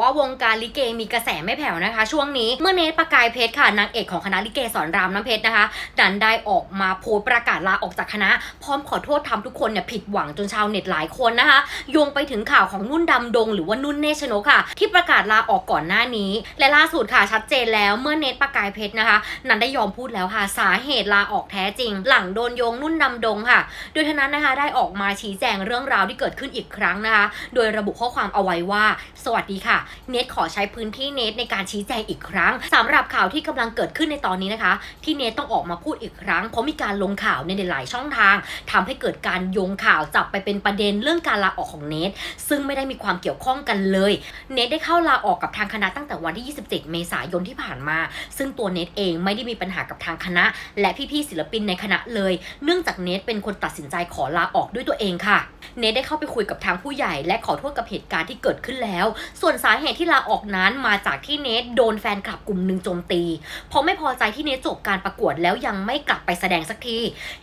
ว่าวงการลิเกมีกระแสไม่แผ่วนะคะ ช่วงนี้เมื่อเนตประกายเพชรค่ะนางเอกของคณะลิเกสอนรามน้ำเพชรนะคะดันได้ออกมาโพสประกาศลาออกจากคณะ พร้อมขอโทษทำทุกคนเนี่ยผิดหวังจนชาวเน็ตหลายคนนะคะโยงไปถึงข่าวของนุ่นดำดง หรือว่านุ่นเนชโนค่ะ ที่ประกาศลาออกก่อนหน้านี้ และล่าสุดค่ะชัดเจนแล้วเมื่อเนตประกายเพชรนะคะ นันได้ยอมพูดแล้วค่ะสาเหตุลาออกแท้จริง หลังโดนโยงนุ่นดำดงค่ะ โดยท่านั้นนะคะได้ออกมาชี้แจงเรื่องราวที่เกิดขึ้นอีกครั้งนะคะ โดยระบุข้อความเอาไว้ว่า สวัสดีค่ะเนทขอใช้พื้นที่เนทในการชี้แจงอีกครั้งสำหรับข่าวที่กำลังเกิดขึ้นในตอนนี้นะคะ ที่เนทต้องออกมาพูดอีกครั้งเพราะมีการลงข่าวในหลายช่องทางทำให้เกิดการโยงข่าวจับไปเป็นประเด็นเรื่องการลาออกของเนทซึ่งไม่ได้มีความเกี่ยวข้องกันเลย เนทได้เข้าลาออกกับทางคณะตั้งแต่วันที่ 27 เมษายนที่ผ่านมา ซึ่งตัวเนทเองไม่ได้มีปัญหากับทางคณะ และพี่ๆศิลปินในคณะเลย เนื่องจากเนทเป็นคนตัดสินใจขอลาออกด้วยตัวเองค่ะ เนทได้เข้าไปคุยกับทางผู้ใหญ่ และขอโทษกับเหตุการณ์ที่เกิดขึ้นแล้ว ส่วนสาเหตุที่ลาออกนั้นมาจากที่เนทโดนแฟนคลับกลุ่มหนึ่งโจมตี เพราะไม่พอใจที่เนทจบการประกวดแล้วยังไม่กลับไปแสดงสักที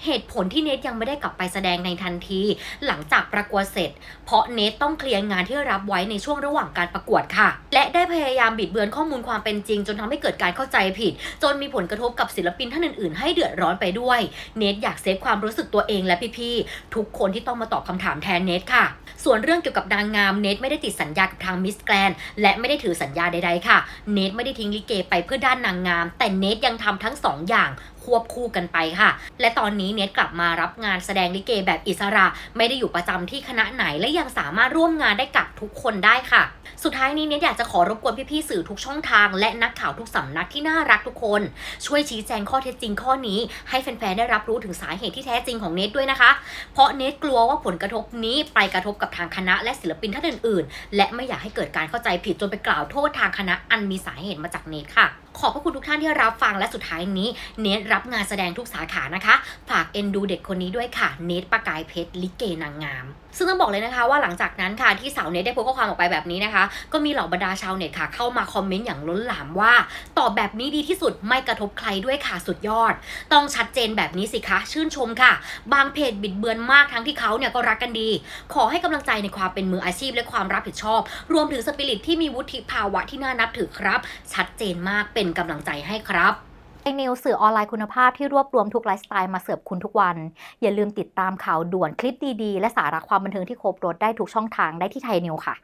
เหตุผลที่เนทยังไม่ได้กลับไปแสดงในทันที หลังจากประกวดเสร็จ เพราะเนทต้องเคลียร์งานที่รับไว้ในช่วงระหว่างการประกวดค่ะ และได้พยายามบิดเบือนข้อมูลความเป็นจริง จนทำให้เกิดการเข้าใจผิด จนมีผลกระทบกับศิลปินท่านอื่นๆ ให้เดือดร้อนไปด้วย เนทอยากเซฟความรู้สึกตัวเองและพี่ๆทุกคนที่ต้องมาตอบคำถามแทนเนทค่ะ ส่วนเรื่องเกี่ยวกับนางงามเนทไม่ได้ติดสัญญากับทางมิสแกรนและไม่ได้ถือสัญญาใดๆค่ะ เนทไม่ได้ทิ้งลิเกไปเพื่อด้านนางงาม แต่เนทยังทำทั้งสองอย่าง ควบคู่กันไปค่ะ และตอนนี้เนทกลับมารับงานแสดงลิเกแบบอิสระ ไม่ได้อยู่ประจำที่คณะไหนและยังสามารถร่วมงานได้กับทุกคนได้ค่ะ สุดท้ายนี้เนทอยากจะขอรบกวนพี่ๆสื่อทุกช่องทาง และนักข่าวทุกสำนักที่น่ารักทุกคน ช่วยชี้แจงข้อเท็จจริงข้อนี้ให้แฟนๆได้รับรู้ถึงสาเหตุที่แท้จริงของเนทด้วยนะคะ เพราะเนทกลัวว่าผลกระทบนี้ไปกระทบกับทางคณะและศิลปินท่านอื่น ๆ และไม่อยากให้เกิดการเข้าใจผิดจนไปกล่าวโทษทางคณะอันมีสาเหตุมาจากเนทค่ะ ขอบพระคุณทุกท่านที่รับฟังและสุดท้ายนี้เนทรับงานแสดงทุกสาขานะคะ ฝากเอ็นดูเด็กคนนี้ด้วยค่ะ เนทประกายเพชรลิเกนางงาม ซึ่งต้องบอกเลยนะคะว่าหลังจากนั้นค่ะที่สาวเนทได้โพสต์ข้อความออกไปแบบนี้นะคะ ก็มีเหล่าบรรดาชาวเน็ตค่ะเข้ามาคอมเมนต์อย่างล้นหลามว่า ตอบแบบนี้ดีที่สุดไม่กระทบใครด้วยค่ะสุดยอด ต้องชัดเจนแบบนี้สิคะ ชื่นชมค่ะ บางเพจบิดเบือนมากทั้งที่เขาเนี่ยก็รักกันดี ขอให้กำลังใจในความเป็นมืออาชีพและความรับผิดชอบ รวมถึงสปิริตที่มีวุฒิภาวะที่น่านับถือครับ ชัดเจนมากเป็นกำลังใจให้ครับไอนิวสื่อออนไลน์คุณภาพที่รวบรวมทุกไลฟ์สไตล์มาเสิร์ฟคุณทุกวัน อย่าลืมติดตามข่าวด่วนคลิปดีๆ และสาระความบันเทิงที่ครบรถได้ทุกช่องทางได้ที่ไทยนิวค่ะ